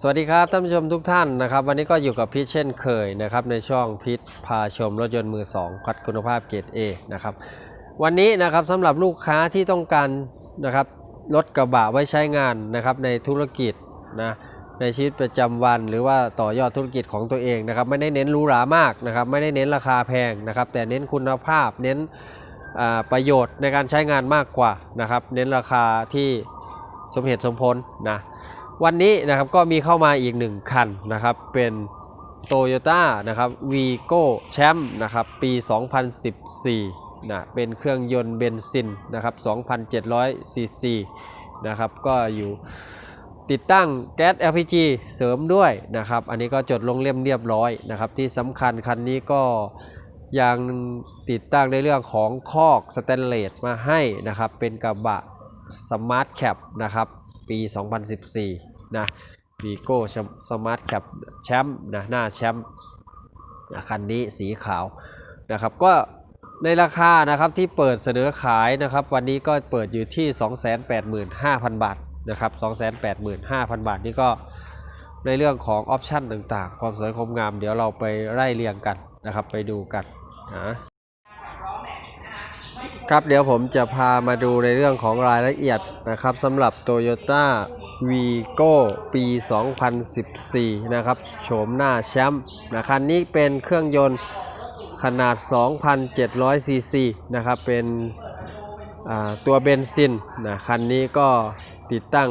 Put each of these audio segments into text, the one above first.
สวัสดีครับท่านผู้ชมทุกท่านนะครับ วันนี้ก็อยู่กับพิชเช่นเคยนะครับในช่องพิชพาชมรถยนต์มือสองคัดคุณภาพเกรด A นะครับวันนี้นะครับสำหรับลูกค้าที่ต้องการนะครับรถกระบะไว้ใช้งานนะครับในธุรกิจนะในชีวิตประจำวัน หรือว่าต่อยอดธุรกิจของตัวเองนะครับไม่ได้เน้นหรูหรามากนะครับไม่ได้เน้นราคาแพงนะครับแต่เน้นคุณภาพเน้นประโยชน์ในการใช้งานมากกว่านะครับเน้นราคาที่สมเหตุสมผลนะ วันนี้นะครับก็มีเข้ามาอีกหนึ่งคันนะครับเป็น Toyota นะครับ Vigo แชมป์นะครับปี 2014นะเป็นเครื่องยนต์เบนซินนะครับ2,700ซีซีนะครับก็อยู่ติดตั้งแก๊ส LPG เสริมด้วยนะครับ อันนี้ก็จดลงเล่มเรียบร้อยนะครับ ที่สำคัญคันนี้ก็ยังติดตั้งในเรื่องของคอกสแตนเลสมาให้นะครับ เป็นกระบะสมาร์ทแคปนะครับ ปี 2014 นะวีโก้สมาร์ทแคปแชมป์นะหน้าแชมป์นะคันนี้สีขาวนะครับก็ในราคานะครับที่เปิดเสนอขายนะครับวันนี้ก็เปิดอยู่ที่ 285,000 บาทนะครับ285,000 บาทนี่ก็ในเรื่องของออปชันต่างๆ ความสวยความงามเดี๋ยวเราไปไล่เรียงกันนะครับไปดูกันนะ ครับเดี๋ยวผมจะพามาดูในเรื่องของรายละเอียดนะครับสำหรับ Toyota Vigo ปี 2014 นะครับโฉมหน้าแชมป์นะคันนี้เป็นเครื่องยนต์ขนาด 2,700 ซีซีนะครับ เป็นตัวเบนซินนะคันนี้ก็ติดตั้ง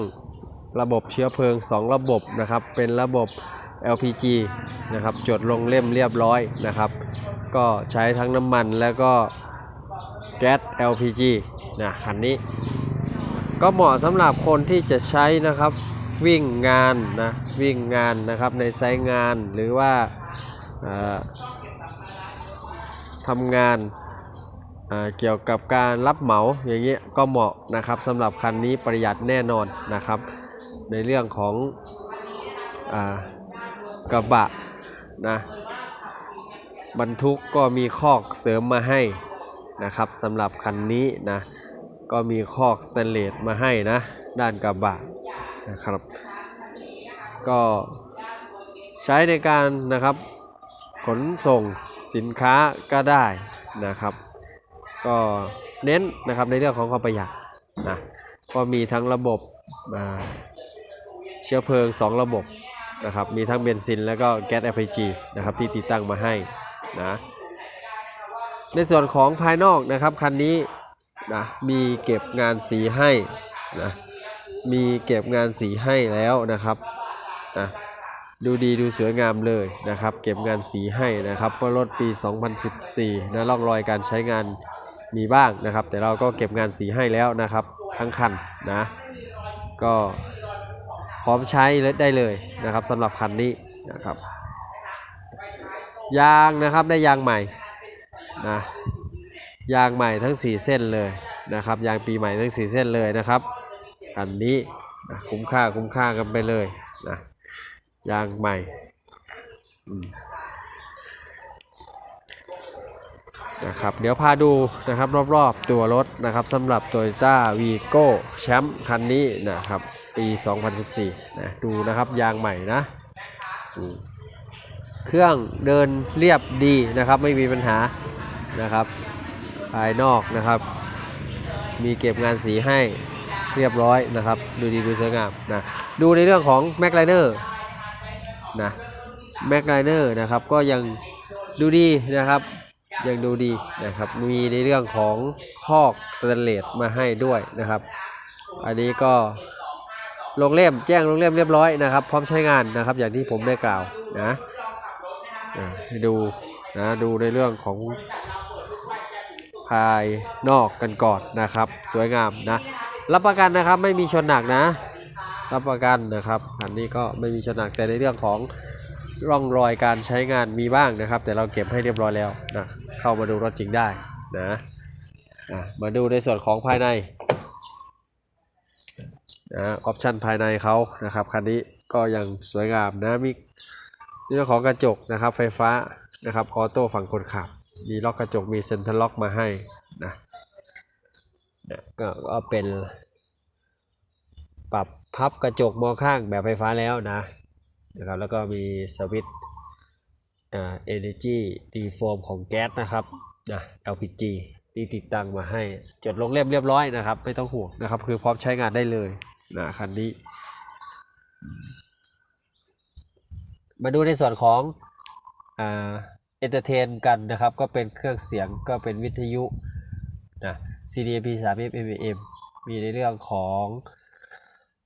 ระบบเชื้อเพลิง 2 ระบบนะครับ เป็นระบบ LPG นะครับ จดลงเล่มเรียบร้อยนะครับ ก็ใช้ทั้งน้ำมันแล้วก็ แก๊ส LPG นะคันนี้ ก็เหมาะสำหรับคนที่จะใช้นะครับวิ่งงานนะวิ่งงานนะครับในไซต์งานหรือว่าทำงานเเกี่ยวกับการรับเหมาอย่างเงี้ยก็เหมาะนะครับสำหรับคันนี้ประหยัดแน่นอนนะครับ ในเรื่องของอกระบะนะบรรทุกก็มีคอกเสริมมาให้ นะครับสำหรับคันนี้นะก็มีคอกสแตนเลสมาให้นะ ด้านกระบะนะครับ ก็ใช้ในการนะครับขนส่งสินค้าก็ได้นะครับ ก็เน้นนะครับในเรื่องของความประหยัดนะก็มีทั้งระบบเชื้อเพลิง 2 ระบบนะครับมีทั้งเบนซินแล้วก็แก๊ส LPG นะครับที่ติดตั้งมาให้นะ ในส่วนของภายนอกนะครับคันนี้นะมีเก็บงานสีให้นะมีเก็บงานสีให้แล้วนะครับนะดูดีดูสวยงามเลยนะครับ เก็บงานสีให้นะครับเพราะรถปี 2014นะร่องรอยการใช้งานมีบ้างนะครับ แต่เราก็เก็บงานสีให้แล้วนะครับทั้งคันนะก็พร้อมใช้ได้เลยนะครับสำหรับคันนี้นะครับ ยางนะครับได้ยางใหม่ นะยางใหม่ทั้ง 4 เส้นเลยนะครับ ยางปีใหม่ทั้ง 4 เส้นเลยนะครับอันนี้นะคุ้มค่าคุ้มค่ากันไปเลยนะยางใหม่นะครับเดี๋ยวพาดูนะครับรอบๆตัวรถนะครับสำหรับ Toyota Vigo แชมป์คันนี้นะครับปี 2014นะดูนะครับยางใหม่นะเครื่องเดินเรียบดีนะครับไม่มีปัญหา นะครับ ภายนอกนะครับ มีเก็บงานสีให้เรียบร้อยนะครับ ดูดีดูสวยงามนะดูในเรื่องของ m a c l i n e r นะ m a c l i n e r นะครับก็ยังดูดีนะครับยังดูดีนะครับ มีในเรื่องของคอกสแตนเลสมาให้ด้วยนะครับ อันนี้ก็ลงเล่มแจ้งลงเล่มเรียบร้อยนะครับ พร้อมใช้งานนะครับ อย่างที่ผมได้กล่าวนะดูนะดูในเรื่องของ ภายนอกกันก่อนนะครับ สวยงามนะ รับประกันนะครับไม่มีชนหนักนะ รับประกันนะครับ อันนี้ก็ไม่มีชนหนักแต่ในเรื่องของร่องรอยการใช้งานมีบ้างนะครับ แต่เราเก็บให้เรียบร้อยแล้วนะเข้ามาดูรถจริงได้นะมาดูในส่วนของภายในนะออปชันภายในเขานะครับคันนี้ก็ยังสวยงามนะมีเรื่องของกระจกนะครับ ไฟฟ้านะครับออโต้ฝั่งคนขับ มีล็อกกระจกมีเซ็นทรัลล็อกมาให้นะเนี่ยก็ก็เป็นปรับพับกระจกมองข้างแบบไฟฟ้าแล้วนะนะครับแล้วก็มีสวิตช์อ่า energy reform ของแก๊สนะครับนะ LPG ที่ติดตั้งมาให้ จดลงเล่มเรียบร้อยนะครับ ไม่ต้องห่วงนะครับ คือพร้อมใช้งานได้เลยนะคันนี้ มาดูในส่วนของอ่า เอนเตอร์เทนกันนะครับ ก็เป็นเครื่องเสียงก็เป็นวิทยุนะ CDMP 3 FM AM มีในเรื่องของ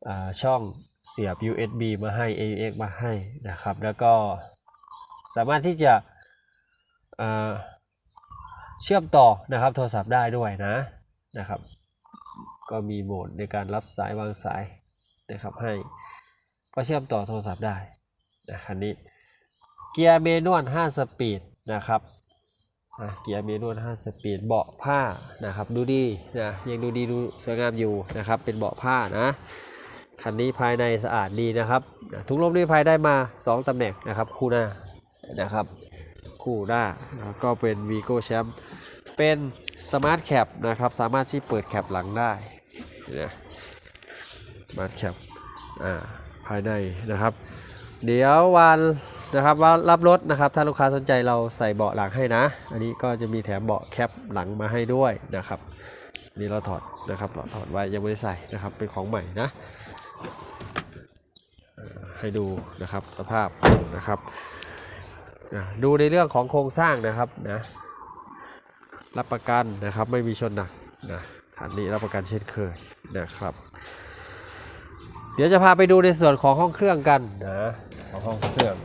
อช่องเสียบ USB มาให้ AUX มาให้นะครับ แล้วก็สามารถที่จะเชื่อมต่อนะครับโทรศัพท์ได้ด้วยนะนะครับ ก็มีโหมดในการรับสายวางสายนะครับให้ก็เชื่อมต่อโทรศัพท์ได้นะคันนี้ เกียร์เมนวล5สปีดนะครับเกียร์เมนวล5สปีดเบาะผ้านะครับ ดูดีนะยังดูดีดูสวยงามอยู่นะครับ เป็นเบาะผ้านะคันนี้ภายในสะอาดดีนะครับนะทุกลมนิรภัยได้มา 2 ตำแหน่งนะครับ คู่หน้านะครับ คู่หน้าแล้วก็เป็น v ีโก้แชมป์เป็นสมาร์ทแคปนะครับ สามารถที่เปิดแคปหลังได้นะสมาร์ทแคปอ่าภายในนะครับ เดี๋ยววัน นะครับว่ารับรถนะครับ ถ้าลูกค้าสนใจเราใส่เบาะหลังให้นะ อันนี้ก็จะมีแถมเบาะแคปหลังมาให้ด้วยนะครับ นี่เราถอดนะครับเราถอดไว้ยังไม่ได้ใส่นะครับเป็นของใหม่นะให้ดูนะครับสภาพนะครับอะดูในเรื่องของโครงสร้างนะครับนะรับประกันนะครับไม่มีชนหนักนะคันนี้รับประกันเช่นเคยนะครับ เดี๋ยวจะพาไปดูในส่วนของห้องเครื่องกันนะของห้องเครื่อง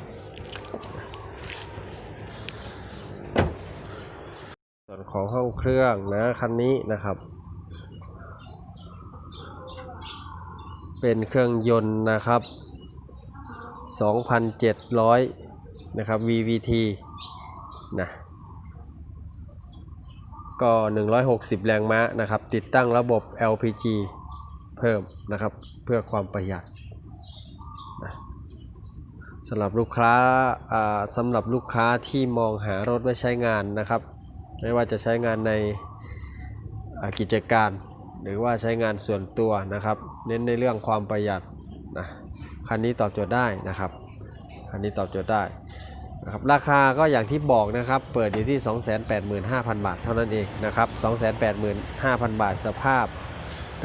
ส่วนของห้องเครื่องนะคันนี้นะครับ เป็นเครื่องยนต์นะครับ 2,700 นะครับ VVT นะก็ 160 แรงม้านะครับ ติดตั้งระบบ LPG เพิ่มนะครับ เพื่อความประหยัดนะสำหรับลูกค้าอ่าสำหรับลูกค้าที่มองหารถไว้ใช้งานนะครับ ไม่ว่าจะใช้งานในกิจการ หรือว่าใช้งานส่วนตัวนะครับ เน้นในเรื่องความประหยัดนะคันนี้ตอบโจทย์ได้นะครับคันนี้ตอบโจทย์ได้นะครับราคาก็อย่างที่บอกนะครับ เปิดอยู่ที่ 285,000 บาทเท่านั้นเองนะครับ 285,000 บาทสภาพ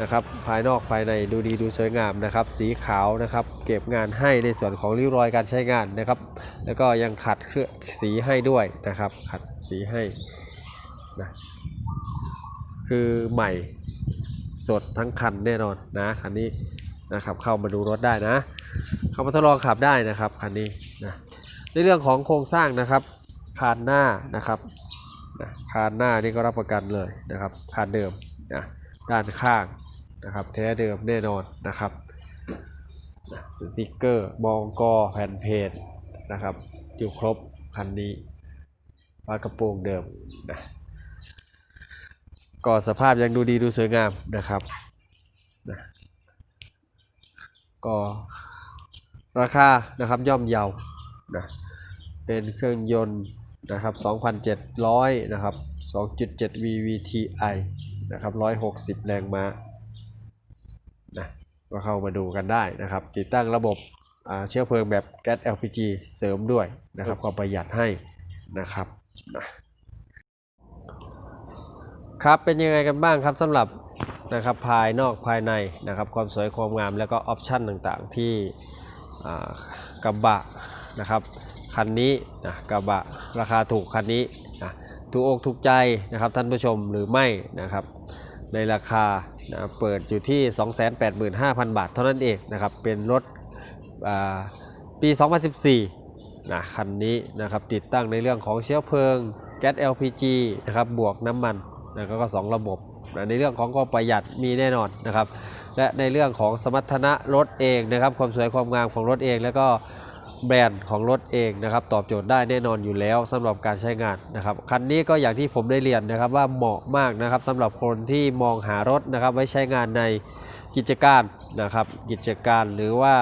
นะครับภายนอกภายในดูดีดูสวยงามนะครับ สีขาวนะครับ เก็บงานให้ในส่วนของริ้วรอยการใช้งานนะครับ แล้วก็ยังขัดเครื่องสีให้ด้วยนะครับ ขัดสีให้ นะคือใหม่สดทั้งคันแน่นอนนะคันนี้นะครับเข้ามาดูรถได้นะ เข้ามาทดลองขับได้นะครับคันนี้นะในเรื่องของโครงสร้างนะครับคานหน้านะครับนะคานหน้านี่ก็รับประกันเลยนะครับคานเดิมนะด้านข้างนะครับแท้เดิมแน่นอนนะครับนะสติกเกอร์มองกอแผ่นเพจนะครับอยู่ครบคันนี้ฝากระโปรงเดิมนะ ก็สภาพยังดูดีดูสวยงามนะครับนะก็ราคานะครับย่อมเยาวนะเป็นเครื่องยนต์นะครับ2,700นะครับ2.7 VVTi นะครับ160 แรงม้านะก็เข้ามาดูกันได้นะครับ ติดตั้งระบบเชื้อเพลิงแบบแก๊ส LPG เสริมด้วยนะครับความประหยัดให้นะครับนะ ครับเป็นยังไงกันบ้างครับสำหรับนะครับภายนอกภายในนะครับความสวยความงามแล้วก็ออปชั่นต่างๆที่กระบะนะครับคันนี้นะกระบะราคาถูกคันนี้นะถูกอกถูกใจนะครับท่านผู้ชมหรือไม่นะครับในราคานะเปิดอยู่ที่ 285,000 บาทเท่านั้นเองนะครับเป็นรถอ่าปี 2014นะคันนี้นะครับติดตั้งในเรื่องของเชื้อเพลิงแก๊ส LPG นะครับบวกน้ำมัน นะก็สองระบบนะในเรื่องของความประหยัดมีแน่นอนนะครับ และในเรื่องของสมรรถนะรถเองนะครับ ความสวยความงามของรถเอง แล้วก็แบรนด์ของรถเองนะครับ ตอบโจทย์ได้แน่นอนอยู่แล้วสำหรับการใช้งานนะครับคันนี้ก็อย่างที่ผมได้เรียนนะครับว่าเหมาะมากนะครับสำหรับคนที่มองหารถนะครับ ไว้ใช้งานในกิจการนะครับ กิจการหรือว่า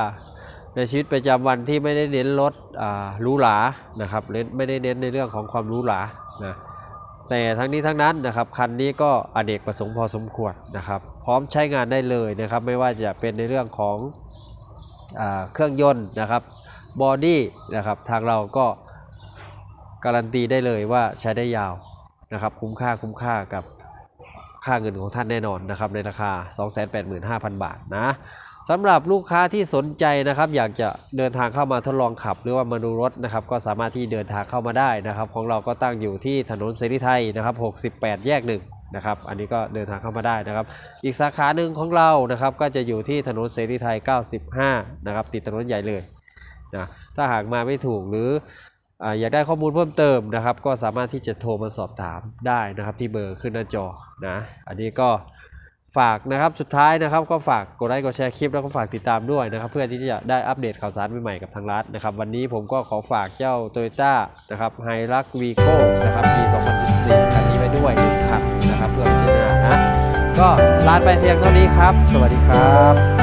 ในชีวิตประจำวันที่ไม่ได้เน้นรถหรูหรานะครับไม่ได้เน้นในเรื่องของความหรูหรานะ แต่ทั้งนี้ทั้งนั้นนะครับคันนี้ก็อเนกประสงค์พอสมควรนะครับ พร้อมใช้งานได้เลยนะครับ ไม่ว่าจะเป็นในเรื่องของอเครื่องยนต์นะครับบอดี้นะครับทางเราก็การันตีได้เลยว่าใช้ได้ยาวนะครับ คุ้มค่าคุ้มค่ากับค่าเงินของท่านแน่นอนนะครับในราคา 285,000 บาทนะ สำหรับลูกค้าที่สนใจนะครับ อยากจะเดินทางเข้ามาทดลองขับ หรือว่ามาดูรถนะครับ ก็สามารถที่เดินทางเข้ามาได้นะครับ ของเราก็ตั้งอยู่ที่ถนนเสรีไทยนะครับ 68 แยกหนึ่งนะครับอันนี้ก็เดินทางเข้ามาได้นะครับ อีกสาขาหนึ่งของเรานะครับ ก็จะอยู่ที่ถนนเสรีไทย 95 นะครับ ติดถนนใหญ่เลยนะถ้าหากมาไม่ถูกหรืออ่าอยากได้ข้อมูลเพิ่มเติมนะครับ ก็สามารถที่จะโทรมาสอบถามได้นะครับ ที่เบอร์ขึ้นหน้าจอนะอันนี้ก็ ฝากนะครับสุดท้ายนะครับก็ฝากกดไลค์กดแชร์คลิปแล้วก็ฝากติดตามด้วยนะครับ เพื่อที่จะได้อัปเดตข่าวสารใหม่ๆกับทางร้านนะครับ วันนี้ผมก็ขอฝากเจ้า t o y ยต้านะครับไฮรักวีโก้นะครับปี 2014คันนี้ไปด้วยหนึ่งคันนะครับเพื่อพิจารณานะก็ลาไปเพียงเท่านี้ครับ สวัสดีครับ